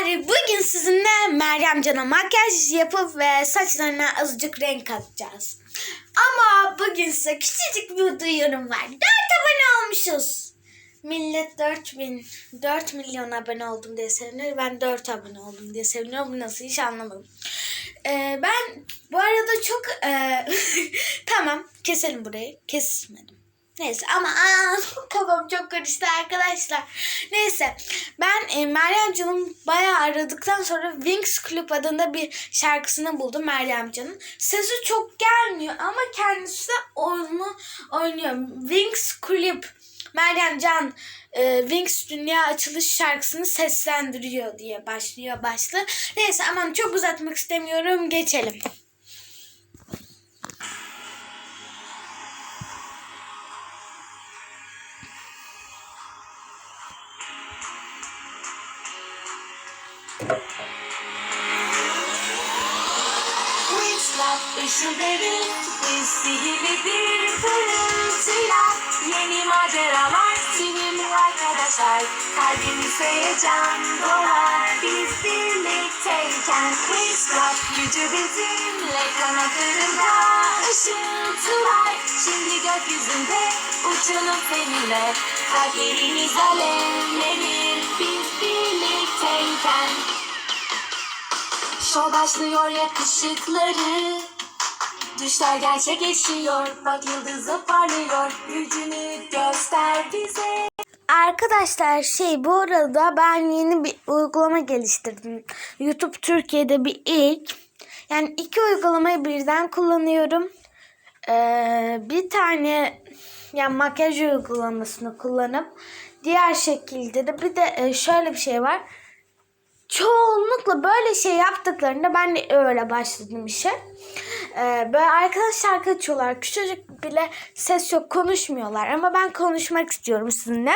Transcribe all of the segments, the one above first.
arkadaşlar bugün sizinle Meryem Can'a makyaj yapıp ve saçlarına azıcık renk atacağız. Ama bugün size küçücük bir duyurum var. 4 abone olmuşuz. Millet 4000, 4 milyon abone oldum diye sevinir. Ben 4 abone oldum diye seviniyorum. Bu nasıl iş anlamadım. Ee, ben bu arada çok... e, tamam keselim burayı. Kesmedim. Neyse ama aa, kafam çok karıştı arkadaşlar. Neyse ben e, Meryem Can'ın bayağı aradıktan sonra Wings Club adında bir şarkısını buldum Meryem Can'ın. Sesi çok gelmiyor ama kendisi de onu oynuyor. Wings Club Meryem Can e, Wings Dünya Açılış şarkısını seslendiriyor diye başlıyor başlı. Neyse aman çok uzatmak istemiyorum geçelim. Wings ışıldırır Biz sihirli bir pırıltıyla Yeni maceralar Sinirli arkadaşlar. Kalbimiz heyecan dolar. Biz birlikteyken Club gücü bizimle Kanatlarında ışıltılar. Şimdi gökyüzünde Uçalım seninle. Kalplerimiz alevlenir Biz birlikteyken Şov başlıyor yakışıkları Düşler gerçekleşiyor Bak yıldızı parlıyor Gücünü göster bize Arkadaşlar şey bu arada ben yeni bir uygulama geliştirdim. YouTube Türkiye'de bir ilk. Yani iki uygulamayı birden kullanıyorum. Ee, bir tane yani makyaj uygulamasını kullanıp diğer şekilde de bir de e, şöyle bir şey var. Çoğunlukla böyle şey yaptıklarında ben de öyle başladım işe. Ee, böyle arkadaş şarkı açıyorlar. Küçücük bile ses yok konuşmuyorlar. Ama ben konuşmak istiyorum sizinle.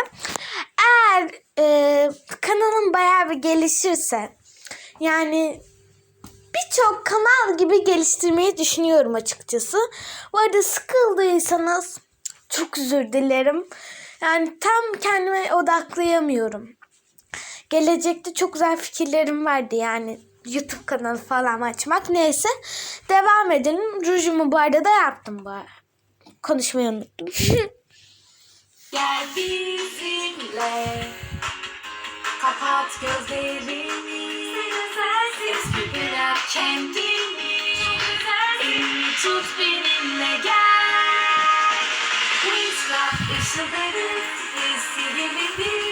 Eğer e, kanalım bayağı bir gelişirse yani birçok kanal gibi geliştirmeyi düşünüyorum açıkçası. Bu arada sıkıldıysanız çok özür dilerim. Yani tam kendime odaklayamıyorum. Gelecekte çok güzel fikirlerim vardı yani YouTube kanalı falan açmak. Neyse devam edelim. Rujumu bu arada da yaptım bu arada. Konuşmayı unuttum. Gel bizimle Kapat gözlerini Sensiz bırak kendini Elini tut benimle gel Wings sihirli bir pırıltıyla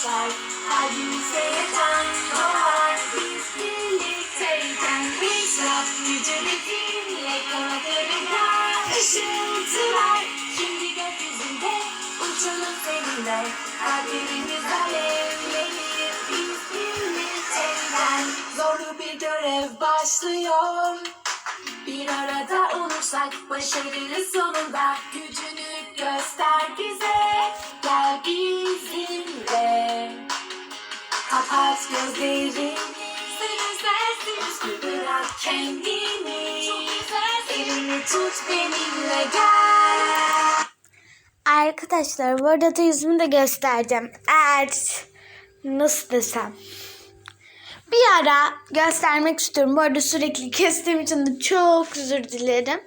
arkadaşlar Kalbimizde yatan dolar Biz birlikteyken Wings Club gücü bizimle Kanatlarında ışıltılar Şimdi gökyüzünde uçalım seninle Kalbimiz alevlenir Biz Zorlu bir görev başlıyor bir arada olursak başarılı sonunda. Gücünü göster bize kapat gözlerini sensiz bırak kendini elini tut benimle gel Arkadaşlar bu arada yüzümü de göstereceğim. Eğer nasıl desem. Bir ara göstermek istiyorum. Bu arada sürekli kestiğim için de çok özür dilerim.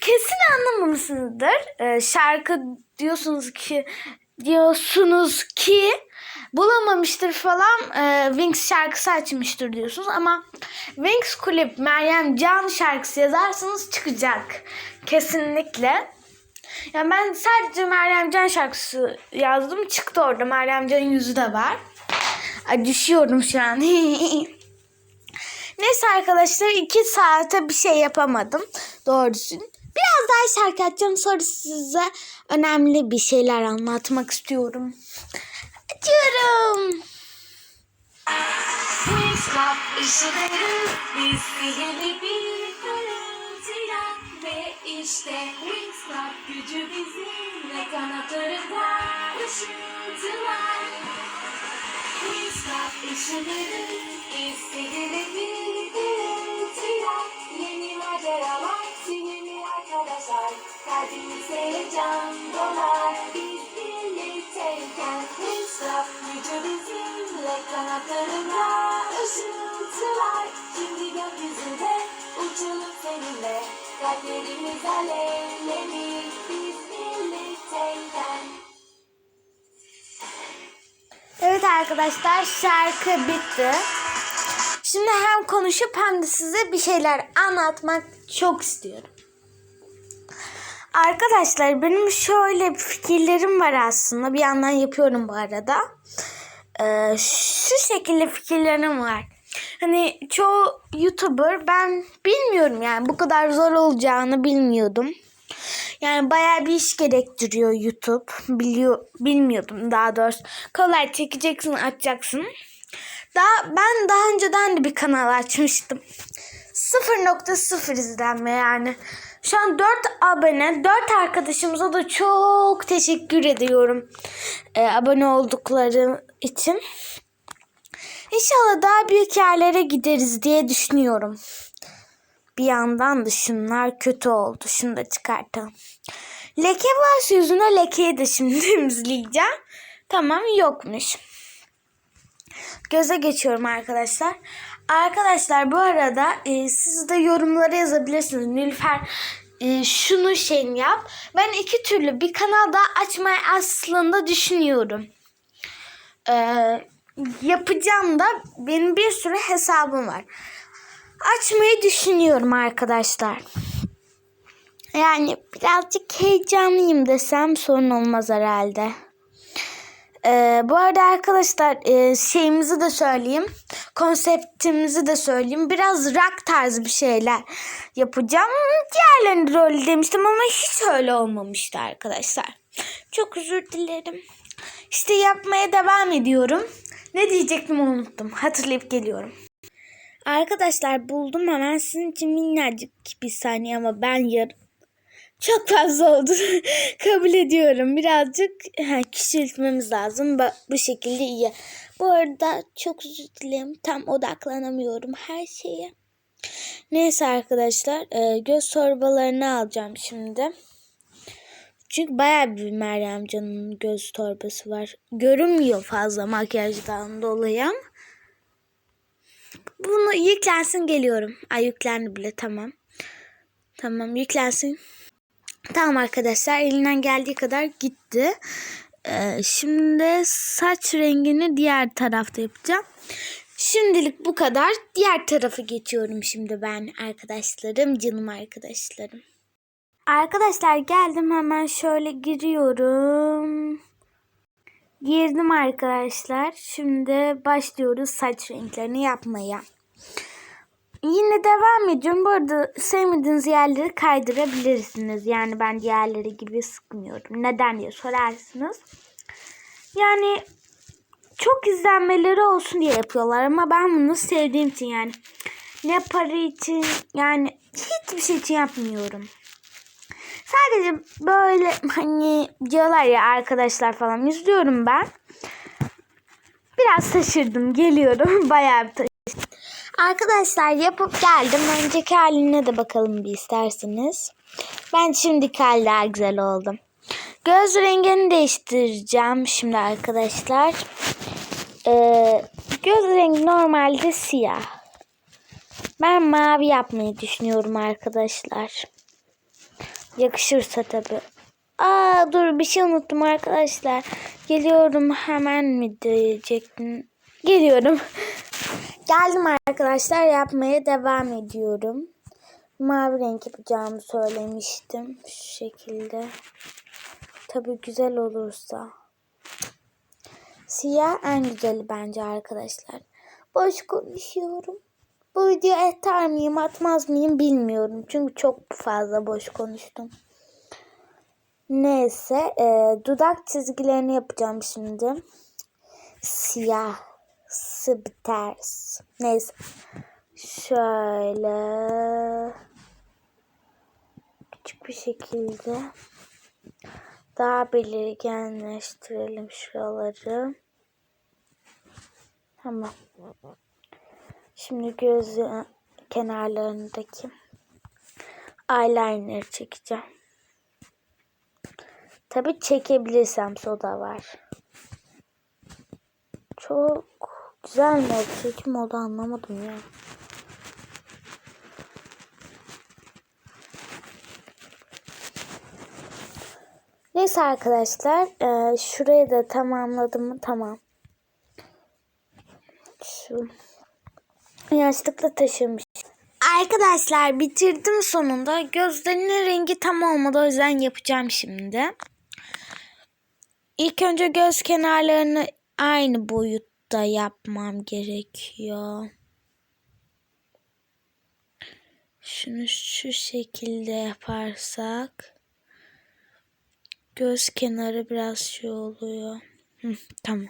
Kesin anlamamışsınızdır. Ee, şarkı diyorsunuz ki diyorsunuz ki bulamamıştır falan e, Wings şarkısı açmıştır diyorsunuz ama Wings Kulüp Meryem Can şarkısı yazarsanız çıkacak. Kesinlikle. Yani ben sadece Meryem Can şarkısı yazdım. Çıktı orada. Meryem Can'ın yüzü de var. Ay düşüyorum şu an. Neyse arkadaşlar iki saate bir şey yapamadım. Doğrusu. Biraz daha şarkı. Sonra size önemli bir şeyler anlatmak istiyorum. Açıyorum. Ve işte Wings Club gücü bizimle kanatlarında ışıltılar Wings Club ışıları biz sihirli Evet arkadaşlar şarkı bitti. Şimdi hem konuşup hem de size bir şeyler anlatmak çok istiyorum. Arkadaşlar benim şöyle fikirlerim var aslında. Bir yandan yapıyorum bu arada. Ee, şu şekilde fikirlerim var. Hani çoğu YouTuber ben bilmiyorum yani bu kadar zor olacağını bilmiyordum. Yani bayağı bir iş gerektiriyor YouTube. Biliyor, bilmiyordum daha doğrusu. Kolay çekeceksin, açacaksın. Daha, ben daha önceden de bir kanal açmıştım. 0.0 izlenme yani. Şu an 4 abone, 4 arkadaşımıza da çok teşekkür ediyorum. Ee, abone oldukları için. İnşallah daha büyük yerlere gideriz diye düşünüyorum. Bir yandan da şunlar kötü oldu. Şunu da çıkartalım. Leke var yüzüne lekeyi de şimdi temizleyeceğim. Tamam yokmuş. Göze geçiyorum arkadaşlar. Arkadaşlar bu arada e, siz de yorumlara yazabilirsiniz. Nilüfer e, şunu şeyini yap. Ben iki türlü bir kanal daha açmayı aslında düşünüyorum. E, yapacağım da benim bir sürü hesabım var. Açmayı düşünüyorum arkadaşlar. Yani birazcık heyecanlıyım desem sorun olmaz herhalde. Ee, bu arada arkadaşlar e, şeyimizi de söyleyeyim. Konseptimizi de söyleyeyim. Biraz rock tarzı bir şeyler yapacağım. Diğerlerini de öyle demiştim ama hiç öyle olmamıştı arkadaşlar. Çok özür dilerim. İşte yapmaya devam ediyorum. Ne diyecektim unuttum. Hatırlayıp geliyorum. Arkadaşlar buldum hemen sizin için minnacık bir saniye ama ben yarım çok fazla oldu. Kabul ediyorum. Birazcık ha, küçültmemiz lazım. Bu, bu şekilde iyi. Bu arada çok özür dilerim. Tam odaklanamıyorum her şeye. Neyse arkadaşlar. E, göz torbalarını alacağım şimdi. Çünkü bayağı bir Meryem Can'ın göz torbası var. Görünmüyor fazla makyajdan dolayı. Bunu yüklensin geliyorum. Ay yüklendi bile tamam. Tamam yüklensin. Tamam arkadaşlar elinden geldiği kadar gitti. Ee, şimdi saç rengini diğer tarafta yapacağım. Şimdilik bu kadar. Diğer tarafa geçiyorum şimdi ben arkadaşlarım, canım arkadaşlarım. Arkadaşlar geldim hemen şöyle giriyorum. Girdim arkadaşlar. Şimdi başlıyoruz saç renklerini yapmaya. Yine devam ediyorum. Bu arada sevmediğiniz yerleri kaydırabilirsiniz. Yani ben diğerleri gibi sıkmıyorum. Neden diye sorarsınız. Yani çok izlenmeleri olsun diye yapıyorlar ama ben bunu sevdiğim için yani ne para için yani hiçbir şey için yapmıyorum. Sadece böyle hani diyorlar ya arkadaşlar falan izliyorum ben. Biraz taşırdım geliyorum bayağı bir taşırdım. Arkadaşlar yapıp geldim. Önceki haline de bakalım bir isterseniz. Ben şimdiki hal daha güzel oldum. Göz rengini değiştireceğim şimdi arkadaşlar. Ee, göz rengi normalde siyah. Ben mavi yapmayı düşünüyorum arkadaşlar. Yakışırsa tabi. Aa dur bir şey unuttum arkadaşlar. Geliyorum hemen mi diyecektim. Geliyorum. Geldim arkadaşlar yapmaya devam ediyorum. Mavi renk yapacağımı söylemiştim. Şu şekilde. Tabi güzel olursa. Siyah en güzeli bence arkadaşlar. Boş konuşuyorum. Bu video atar mıyım atmaz mıyım bilmiyorum. Çünkü çok fazla boş konuştum. Neyse e, dudak çizgilerini yapacağım şimdi. Siyah ters. Neyse. Şöyle küçük bir şekilde daha belirginleştirelim şuraları. Tamam. Şimdi göz kenarlarındaki eyeliner çekeceğim. Tabi çekebilirsem soda var. Çok güzel mi oldu? Çekim oldu anlamadım ya. Neyse arkadaşlar e, şurayı da tamamladım mı tamam. Şu yaşlıkla taşımış. Arkadaşlar bitirdim sonunda. Gözlerinin rengi tam olmadı o yüzden yapacağım şimdi. İlk önce göz kenarlarını aynı boyutta yapmam gerekiyor. Şunu şu şekilde yaparsak göz kenarı biraz şey oluyor. Hı, tamam.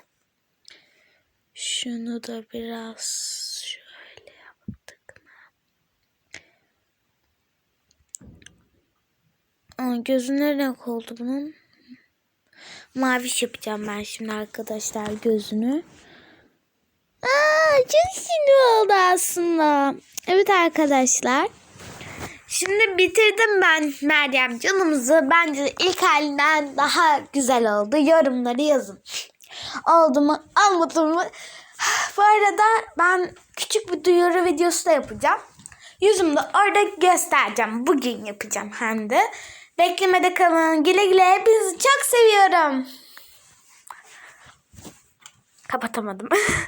Şunu da biraz şöyle yaptık mı? Aa, gözü ne renk oldu bunun? Maviş yapacağım ben şimdi arkadaşlar gözünü. Çok sinir oldu aslında. Evet arkadaşlar. Şimdi bitirdim ben Meryem canımızı. Bence ilk halinden daha güzel oldu. Yorumları yazın. Oldu mu? Olmadı mı? Bu arada ben küçük bir duyuru videosu da yapacağım. Yüzümde orada göstereceğim. Bugün yapacağım hem de. Beklemede kalın. Güle güle. Hepinizi çok seviyorum. Kapatamadım.